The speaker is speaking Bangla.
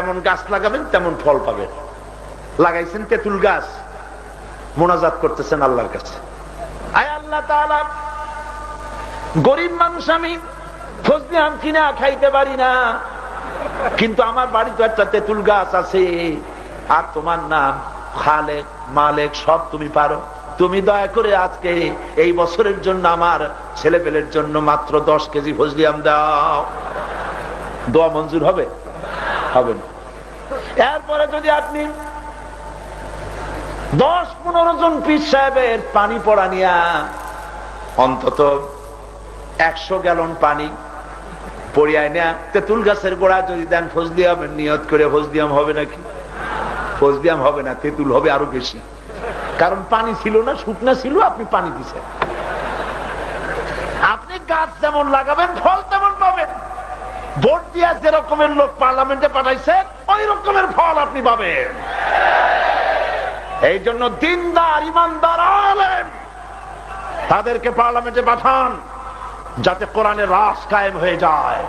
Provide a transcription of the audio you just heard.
যেমন গাছ লাগাবেন, তেমন ফল পাবেন। লাগাইছেন তেঁতুল গাছ। মোনাজাত করতেছেন আল্লাহর কাছে। আয় আল্লাহ গরিব মানুষ আমি ফজলি আম কিনা খাইতে পারি না। কিন্তু আমার বাড়িতে একটা তেঁতুল গাছ আছে। আর তোমার নাম খালেক, মালেক, সব তুমি পারো। তুমি দয়া করে আজকে এই বছরের জন্য আমার ছেলে পেলের জন্য মাত্র দশ কেজি ফজলি আম দাও। দোয়া মঞ্জুর হবে? হবে না এরপরে যদি আপনি দশ পনেরো জন পিস সাহেবের পানি পড়া নিয়া অন্তত একশো গ্যালন পানি পড়িয়ায় না তেঁতুল গাছের গোড়া যদি দেন ফজলিয়াম নিয়ত করে ফজলিয়াম হবে নাকি? ফজলিয়াম হবে না, তেঁতুল হবে আরও বেশি। কারণ পানি ছিল না, শুকনা ছিল, আপনি পানি দিচ্ছেন আপনি গাছ যেমন লাগাবেন, ফল তেমন ভোট দিয়া যে রকমের লোক পার্লামেন্টে পাঠাইছে ওই রকমের ফল আপনি পাবেন। এই জন্য দিনদার, ইমানদার, আলেম, তাদেরকে পার্লামেন্টে পাঠান, যাতে কোরআনের রাস কায়েম হয়ে যায়।